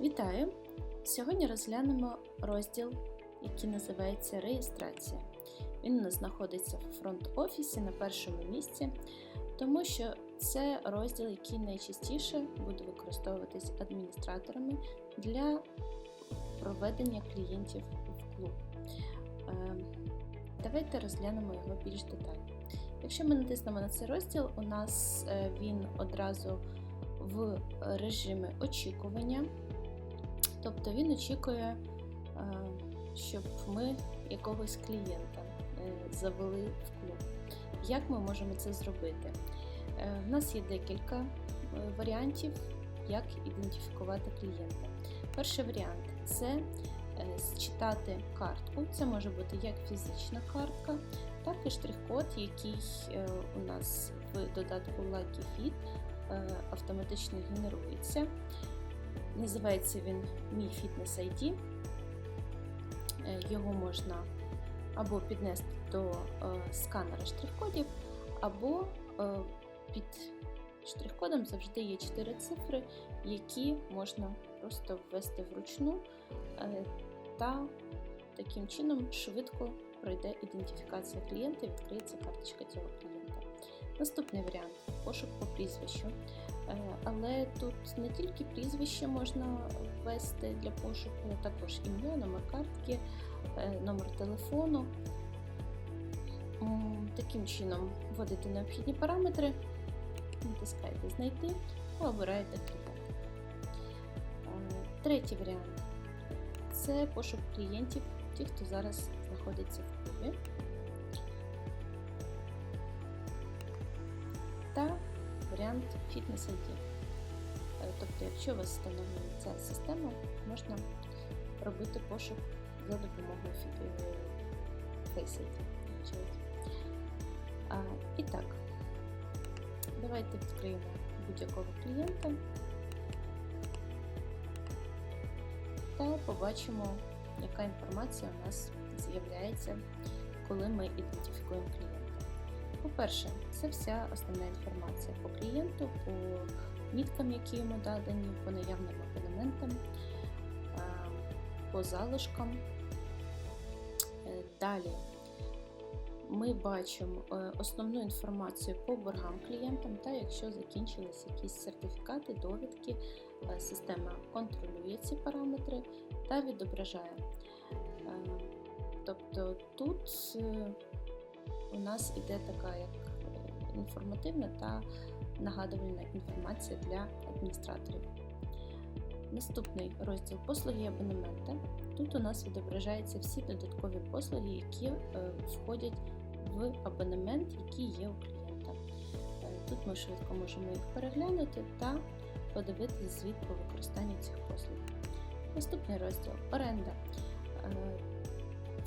Вітаю! Сьогодні розглянемо розділ, який називається Реєстрація. Він у нас знаходиться в фронт-офісі на першому місці, тому що це розділ, який найчастіше буде використовуватись адміністраторами для проведення клієнтів в клуб. Е, Давайте розглянемо його більш детально. Якщо ми натиснемо на цей розділ, у нас е, він одразу в режимі очікування. Тобто він очікує, е, щоб ми якогось клієнта е, завели в клуб. Як ми можемо це зробити? Е, В нас є декілька е, варіантів, як ідентифікувати клієнта. Перший варіант це е, зчитати картку. Це може бути як фізична картка, так і штрих-код, який е, у нас в додатку Lucky е, автоматично генерується. Називається він Мій фітнес ID. Е, Його можна або піднести до е, сканера штрих-кодів, або е, під штрих-кодом завжди є 4 цифри, які можна просто ввести вручну, та таким чином швидко пройде ідентифікація клієнта і відкриється карточка цього клієнта. Наступний варіант пошук по прізвищу. Е, Але тут не тільки прізвище можна ввести для пошуку, також ім'я, номер картки, е, номер телефону. Таким чином вводите необхідні параметри, натискаєте Знайти та обираєте клієнта. Е, Третій варіант це пошук клієнтів, ті, хто зараз знаходиться в клубі. Та варіант Fitness ID. Е, Тобто, якщо у вас встановлена ця система, можна робити пошук за допомогою е, Face ID. А, І так, давайте відкриємо будь-якого клієнта та побачимо, яка інформація у нас з'являється, коли ми ідентифікуємо клієнта. По-перше, це вся основна інформація по клієнту, по міткам, які йому надані, по наявним абонементам, по залишкам. Е, Далі ми бачимо е, основну інформацію по боргам клієнтам, та якщо закінчились якісь сертифікати, довідки, е, система контролює ці параметри та відображає. Тобто тут у нас іде така як е, інформативна та нагадувальна інформація для адміністраторів. Наступний розділ послуги і абонемента. Тут у нас відображаються всі додаткові послуги, які е, входять в абонемент, який є у клієнта. Е, Тут ми швидко можемо їх переглянути та подивитися звіт по використанню цих послуг. Наступний розділ оренда.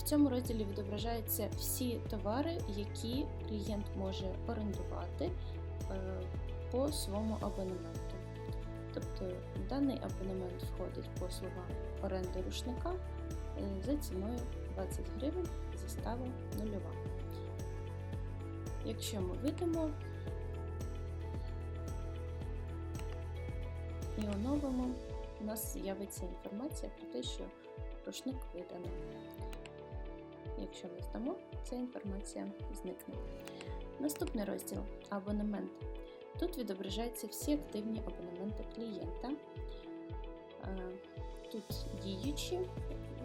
В цьому розділі відображаються всі товари, які клієнт може орендувати е, по своєму абонементу. Тобто в даний абонемент входить послуга оренди рушника е, за ціною 20 гривень, застава нульова. Якщо ми видимо і оновимо, у нас з'явиться інформація про те, що рушник видано. Якщо ми здамо, ця інформація зникне. Наступний розділ абонемент. Тут відображаються всі активні абонементи клієнта. Е, Тут діючі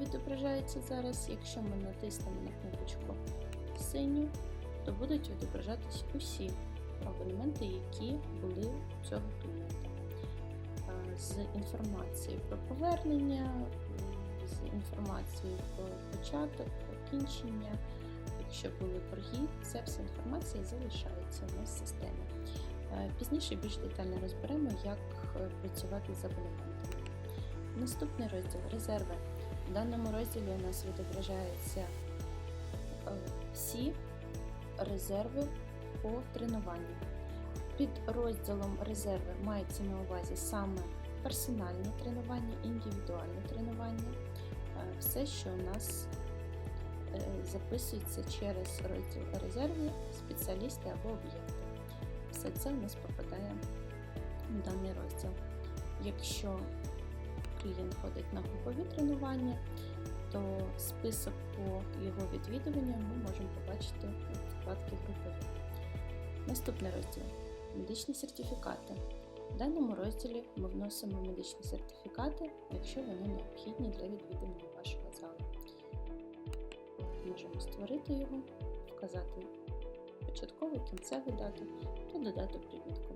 відображаються зараз. Якщо ми натиснемо на кнопочку синю, то будуть відображатись усі абонементи, які були у цього клієнта. Е, З інформацією про повернення, з інформацією про початок, про кінчення. Якщо були борги, ця вся інформація залишається у нас в системі. Е, Пізніше більш детально розберемо, як е, працювати з абонементами. Наступний розділ резерви. В даному розділі у нас відображаються е, всі резерви по тренуванню. Під розділом резерви мається на увазі саме персональні тренування, індивідуальні тренування, все, що у нас записується через розділ резерви, спеціалісти або об'єкти. Все це у нас попадає в даний розділ. Якщо клієнт ходить на групові тренування, то список по його відвідуванням ми можемо побачити у вкладці групові. Наступний розділ медичні сертифікати. В даному розділі ми вносимо медичні сертифікати, якщо вони необхідні для відвідування вашого залу. Можемо створити його, вказати початкову кінцеву дату та додати примітку.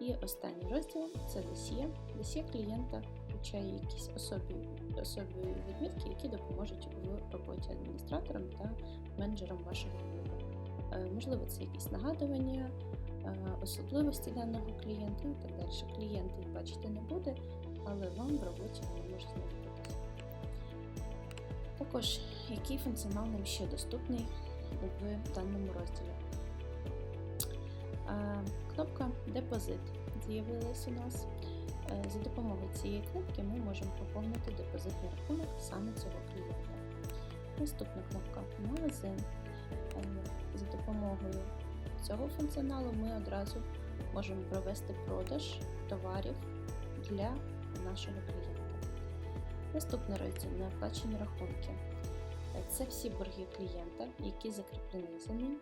І останній розділ це досьє. Досьє клієнта включає якісь особі, особі відмітки, які допоможуть в роботі адміністратором та менеджером вашого клубу. Е, Можливо, це якісь нагадування, е, особливості даного клієнта і так далі. Клієнт бачити не буде, але вам в роботі вони можуть знадобитися. Також, який функціонал нам ще доступний в даному розділі. Е, Кнопка Депозит з'явилась у нас. Е, За допомогою цієї кнопки ми можемо поповнити депозитний рахунок саме цього клієнта. Наступна кнопка Магазин. Е, За допомогою цього функціоналу ми одразу можемо провести продаж товарів для нашого клієнта. Наступний розділ неоплачені рахунки. Це всі борги клієнта, які закріплені за ним.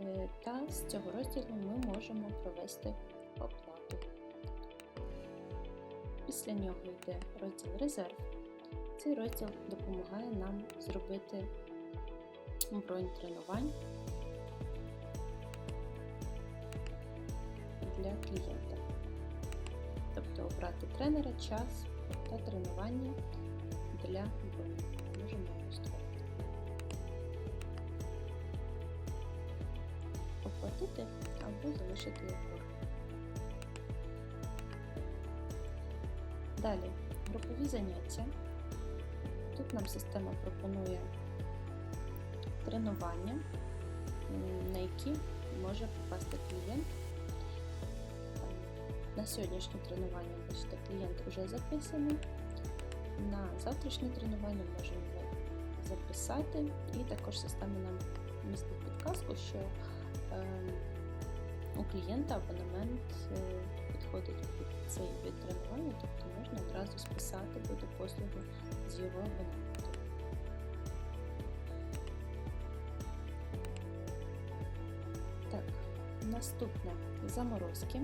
Е, Та з цього розділу ми можемо провести оплату. Після нього йде розділ резерв. Цей розділ допомагає нам зробити бронь тренувань для клієнта. Тобто обрати тренера, час та тренування для броні. Оплатити або залишити борг. Далі групові заняття. Тут нам система пропонує тренування, на які може попасти клієнт. На сьогоднішнє тренування, бачите, клієнт вже записаний. На завтрашнє тренування можемо записати, і також система нам містить підказку, що у клієнта абонемент е, підходить під цей вид тренування, тобто можна одразу списати буде послугу з його абонементу. Так, наступне заморозки.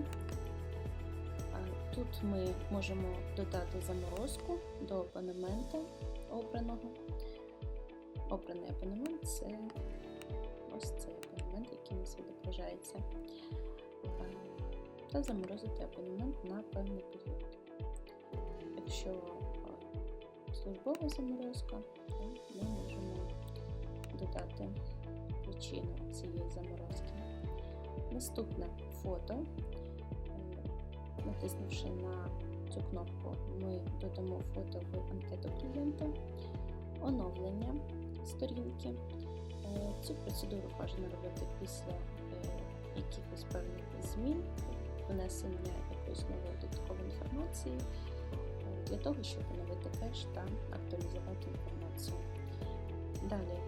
Тут ми можемо додати заморозку до абонемента обраного. Обраний абонемент це ось цей абонемент, який відображається. Та заморозити абонемент на певний період. Якщо службова заморозка, то ми можемо додати причину цієї заморозки. Наступне фото. Е, Натиснувши на цю кнопку, ми додамо фото в анкету клієнта, оновлення сторінки. Цю процедуру бажано робити після е, якихось певних змін, внесення якоїсь нової додаткової інформації е, для того, щоб оновити кеш та актуалізувати інформацію. Далі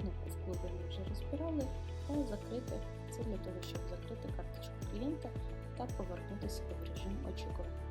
кнопку в клубі ми вже розбирали, та закрити це для того, щоб закрити карточку клієнта та повернутися в режим очікування.